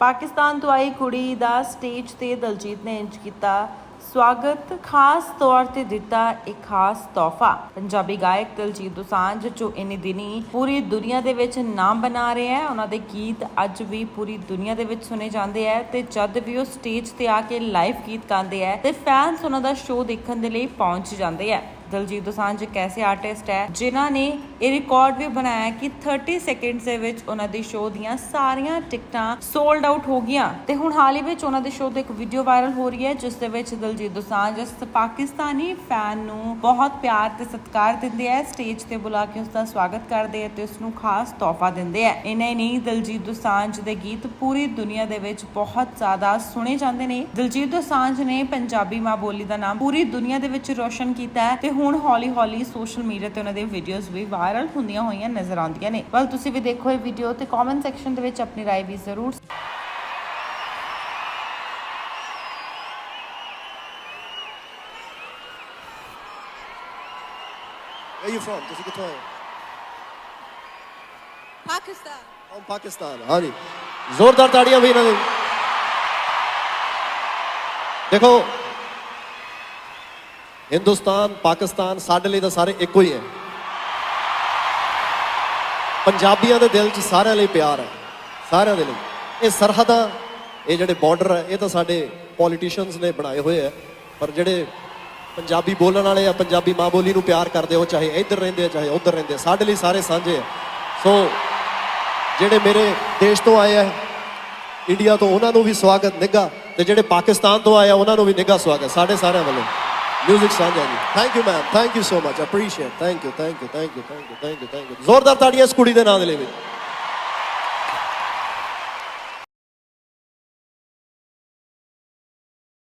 ਪਾਕਿਸਤਾਨ ਤੋਂ ਆਈ ਕੁੜੀ ਦਾ ਸਟੇਜ ਤੇ ਦਲਜੀਤ ਨੇ ਇੰਜ ਕੀਤਾ, ਸਵਾਗਤ, ਖਾਸ ਤੌਰ ਤੇ ਦਿੱਤਾ ਇੱਕ ਖਾਸ ਤੋਹਫਾ। ਪੰਜਾਬੀ ਗਾਇਕ ਦਲਜੀਤ ਦੋਸਾਂਝ, ਜੋ ਇਨੀ ਦਿਨੀ ਪੂਰੀ ਦੁਨੀਆ ਦੇ ਵਿੱਚ ਨਾਮ ਬਣਾ ਰਹੇ ਹੈ, ਉਹਨਾਂ ਦੇ ਗੀਤ ਅੱਜ ਵੀ ਪੂਰੀ ਦੁਨੀਆ ਦੇ ਵਿੱਚ ਸੁਨੇ ਜਾਂਦੇ ਹੈ ਤੇ ਜਦ ਵੀ ਉਹ ਸਟੇਜ ਤੇ ਆ ਕੇ ਲਾਈਵ ਗੀਤ ਗਾਉਂਦੇ ਹੈ ਤੇ ਫੈਨਸ ਉਹਨਾਂ ਦਾ ਸ਼ੋਅ ਦੇਖਣ ਦੇ ਲਈ ਪਹੁੰਚ ਜਾਂਦੇ ਹੈ। ਦਲਜੀਤ ਦੋਸਾਂਝ ਇੱਕ ਐਸੇ ਆਰਟਿਸਟ ਹੈ ਜਿਨ੍ਹਾਂ ਨੇ ਇਹ ਰਿਕਾਰਡ ਵੀ ਬਣਾਇਆ ਕਿ 30 ਸੈਕਿੰਡਸ ਦੇ ਵਿੱਚ ਉਹਨਾਂ ਦੀ ਸ਼ੋਅ ਦੀਆਂ ਸਾਰੀਆਂ ਟਿਕਟਾਂ ਸੋਲਡ ਆਊਟ ਹੋ ਗਈਆਂ। ਤੇ ਹੁਣ ਹਾਲ ਹੀ ਵਿੱਚ ਉਹਨਾਂ ਦੇ ਸ਼ੋਅ ਤੇ ਇੱਕ ਵੀਡੀਓ ਵਾਇਰਲ ਹੋ ਰਹੀ ਹੈ, ਜਿਸ ਦੇ ਵਿੱਚ ਦਲਜੀਤ ਦੋਸਾਂਝ ਇਸ ਪਾਕਿਸਤਾਨੀ ਫੈਨ ਨੂੰ ਬਹੁਤ ਪਿਆਰ ਤੇ ਸਤਿਕਾਰ ਦਿੰਦੇ ਹੈ ਸਟੇਜ ਤੇ ਬੁਲਾ ਕੇ ਉਸ ਦਾ ਸਵਾਗਤ ਕਰਦੇ ਹੈ ਤੇ ਉਸ ਨੂੰ ਖਾਸ ਤੋਹਫਾ ਦਿੰਦੇ ਹੈ ਇੰਨਾ ਨਹੀਂ, ਦਲਜੀਤ ਦੋਸਾਂਝ ਦੇ ਗੀਤ ਪੂਰੀ ਦੁਨੀਆ ਦੇ ਵਿੱਚ ਬਹੁਤ ਜ਼ਿਆਦਾ ਸੁਣੇ ਜਾਂਦੇ ਨੇ। ਦਲਜੀਤ ਦੋਸਾਂਝ ਨੇ ਪੰਜਾਬੀ ਮਾਂ ਬੋਲੀ ਦਾ ਨਾਮ ਪੂਰੀ ਦੁਨੀਆ ਦੇ ਵਿੱਚ ਰੋਸ਼ਨ ਕੀਤਾ ਹੈ ਤੇ ਹੁਣ ਹੌਲੀ-ਹੌਲੀ ਸੋਸ਼ਲ ਮੀਡੀਆ ਤੇ ਉਹਨਾਂ ਦੇ ਵੀਡੀਓਜ਼ ਵੀ ਵਾਇਰਲ ਹੁੰਦੀਆਂ ਹੋਈਆਂ ਨਜ਼ਰ ਆਉਂਦੀਆਂ ਨੇ ਵੱਲ ਤੁਸੀਂ ਵੀ ਦੇਖੋ ਇਹ ਵੀਡੀਓ ਤੇ ਕਮੈਂਟ ਸੈਕਸ਼ਨ ਦੇ ਵਿੱਚ ਆਪਣੀ رائے ਵੀ ਜ਼ਰੂਰ Where you from? ਤੁਸੀਂ ਕਿੱਥੋਂ ਆਏ ਹੋ? Pakistan. From ਪਾਕਿਸਤਾਨ ਹਾਂਜੀ ਜ਼ੋਰਦਾਰ ਤਾੜੀਆਂ ਵੀ ਇਹਨਾਂ ਦੇ ਦੇਖੋ ਹਿੰਦੁਸਤਾਨ, ਪਾਕਿਸਤਾਨ ਸਾਡੇ ਲਈ ਤਾਂ ਸਾਰੇ ਇੱਕੋ ਹੀ ਹੈ। ਪੰਜਾਬੀਆਂ ਦੇ ਦਿਲ 'ਚ ਸਾਰਿਆਂ ਲਈ ਪਿਆਰ ਹੈ, ਸਾਰਿਆਂ ਦੇ ਲਈ। ਇਹ ਸਰਹੱਦਾਂ, ਇਹ ਜਿਹੜੇ ਬਾਰਡਰ ਹੈ, ਇਹ ਤਾਂ ਸਾਡੇ ਪੋਲੀਟੀਸ਼ੀਅਨਸ ਨੇ ਬਣਾਏ ਹੋਏ ਆ ਪਰ ਜਿਹੜੇ ਪੰਜਾਬੀ ਬੋਲਣ ਵਾਲੇ ਆ, ਪੰਜਾਬੀ ਮਾਂ ਬੋਲੀ ਨੂੰ ਪਿਆਰ ਕਰਦੇ ਹੋ ਚਾਹੇ ਇੱਧਰ ਰਹਿੰਦੇ ਆ, ਚਾਹੇ ਉੱਧਰ ਰਹਿੰਦੇ ਆ, ਸਾਡੇ ਲਈ ਸਾਰੇ ਸਾਂਝੇ ਆ। ਸੋ ਜਿਹੜੇ ਮੇਰੇ ਦੇਸ਼ ਤੋਂ ਆਏ ਆ, ਇੰਡੀਆ ਤੋਂ, ਉਹਨਾਂ ਨੂੰ ਵੀ ਸਵਾਗਤ, ਨਿੱਘਾ। ਤੇ ਜਿਹੜੇ ਪਾਕਿਸਤਾਨ ਤੋਂ ਆਏ ਆ, ਉਹਨਾਂ ਨੂੰ ਵੀ ਨਿੱਘਾ ਸਵਾਗਤ, ਸਾਡੇ ਸਾਰਿਆਂ ਵੱਲੋਂ। म्यूजिक साझा जी thank you ma'am thank you so much appreciate thank you thank you thank you thank you thank you thank you जोरदार ताड़ियां इस कुड़ी के नाम ले